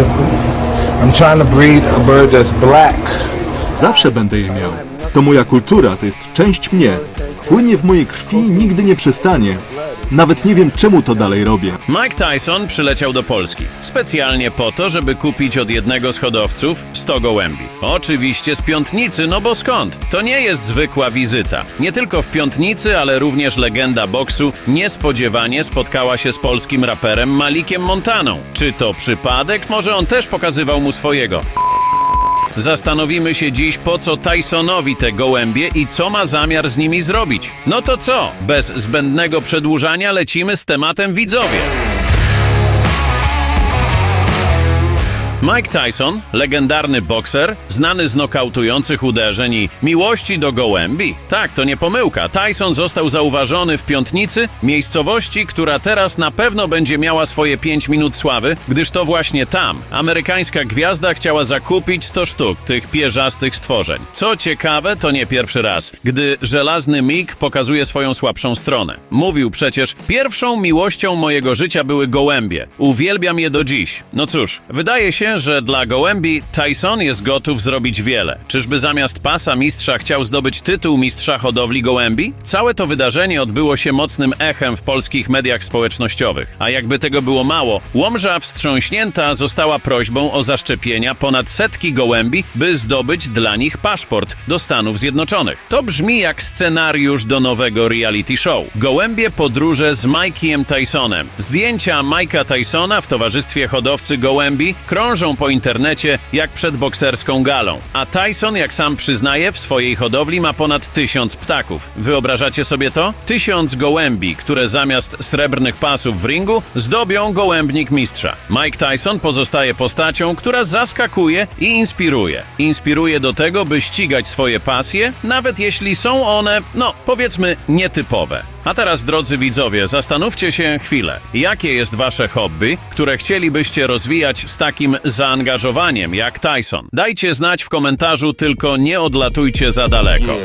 I'm trying to breed a bird that's black. Zawsze będę je miał. To moja kultura, to jest część mnie. Płynie w mojej krwi i nigdy nie przestanie. Nawet nie wiem, czemu to dalej robię. Mike Tyson przyleciał do Polski specjalnie po to, żeby kupić od jednego z hodowców 100 gołębi. Oczywiście z Piątnicy, no bo skąd? To nie jest zwykła wizyta. Nie tylko w Piątnicy, ale również legenda boksu niespodziewanie spotkała się z polskim raperem Malikiem Montaną. Czy to przypadek? Może on też pokazywał mu swojego. Zastanowimy się dziś, po co Tysonowi te gołębie i co ma zamiar z nimi zrobić. No to co? Bez zbędnego przedłużania lecimy z tematem widzowie. Mike Tyson, legendarny bokser, znany z nokautujących uderzeń i miłości do gołębi. Tak, to nie pomyłka. Tyson został zauważony w Piątnicy, miejscowości, która teraz na pewno będzie miała swoje 5 minut sławy, gdyż to właśnie tam amerykańska gwiazda chciała zakupić 100 sztuk tych pierzastych stworzeń. Co ciekawe, to nie pierwszy raz, gdy żelazny Mick pokazuje swoją słabszą stronę. Mówił przecież, pierwszą miłością mojego życia były gołębie. Uwielbiam je do dziś. No cóż, wydaje się, że dla gołębi Tyson jest gotów zrobić wiele. Czyżby zamiast pasa mistrza chciał zdobyć tytuł mistrza hodowli gołębi? Całe to wydarzenie odbyło się mocnym echem w polskich mediach społecznościowych. A jakby tego było mało, Łomża wstrząśnięta została prośbą o zaszczepienia ponad setki gołębi, by zdobyć dla nich paszport do Stanów Zjednoczonych. To brzmi jak scenariusz do nowego reality show. Gołębie podróże z Mike'iem Tysonem. Zdjęcia Mike'a Tysona w towarzystwie hodowcy gołębi krążą po internecie jak przed bokserską galą. A Tyson, jak sam przyznaje, w swojej hodowli ma ponad tysiąc ptaków. Wyobrażacie sobie to? Tysiąc gołębi, które zamiast srebrnych pasów w ringu zdobią gołębnik mistrza. Mike Tyson pozostaje postacią, która zaskakuje i inspiruje. Inspiruje do tego, by ścigać swoje pasje, nawet jeśli są one, no powiedzmy, nietypowe. A teraz, drodzy widzowie, zastanówcie się chwilę. Jakie jest wasze hobby, które chcielibyście rozwijać z takim zaangażowaniem jak Tyson? Dajcie znać w komentarzu, tylko nie odlatujcie za daleko.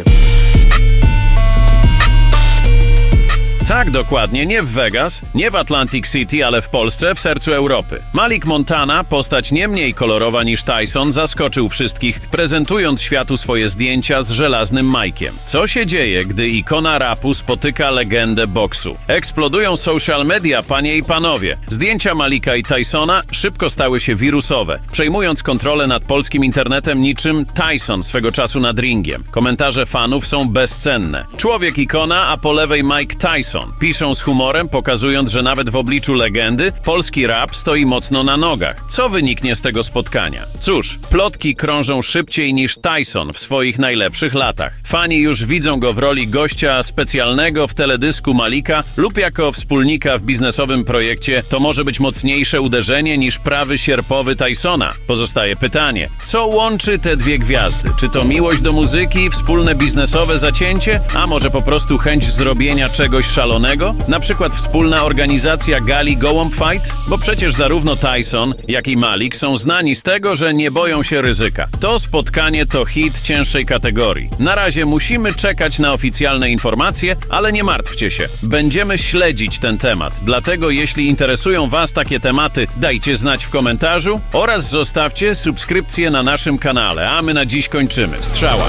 Tak, dokładnie, nie w Vegas, nie w Atlantic City, ale w Polsce, w sercu Europy. Malik Montana, postać nie mniej kolorowa niż Tyson, zaskoczył wszystkich, prezentując światu swoje zdjęcia z żelaznym Mike'iem. Co się dzieje, gdy ikona rapu spotyka legendę boksu? Eksplodują social media, panie i panowie. Zdjęcia Malika i Tysona szybko stały się wirusowe, przejmując kontrolę nad polskim internetem niczym Tyson swego czasu nad ringiem. Komentarze fanów są bezcenne. Człowiek ikona, a po lewej Mike Tyson. Piszą z humorem, pokazując, że nawet w obliczu legendy polski rap stoi mocno na nogach. Co wyniknie z tego spotkania? Cóż, plotki krążą szybciej niż Tyson w swoich najlepszych latach. Fani już widzą go w roli gościa specjalnego w teledysku Malika lub jako wspólnika w biznesowym projekcie. To może być mocniejsze uderzenie niż prawy sierpowy Tysona. Pozostaje pytanie, co łączy te dwie gwiazdy? Czy to miłość do muzyki, wspólne biznesowe zacięcie, a może po prostu chęć zrobienia czegoś szalonego? Na przykład wspólna organizacja gali Gołąb Fight? Bo przecież zarówno Tyson, jak i Malik są znani z tego, że nie boją się ryzyka. To spotkanie to hit cięższej kategorii. Na razie musimy czekać na oficjalne informacje, ale nie martwcie się. Będziemy śledzić ten temat. Dlatego jeśli interesują Was takie tematy, dajcie znać w komentarzu oraz zostawcie subskrypcję na naszym kanale, a my na dziś kończymy. Strzała!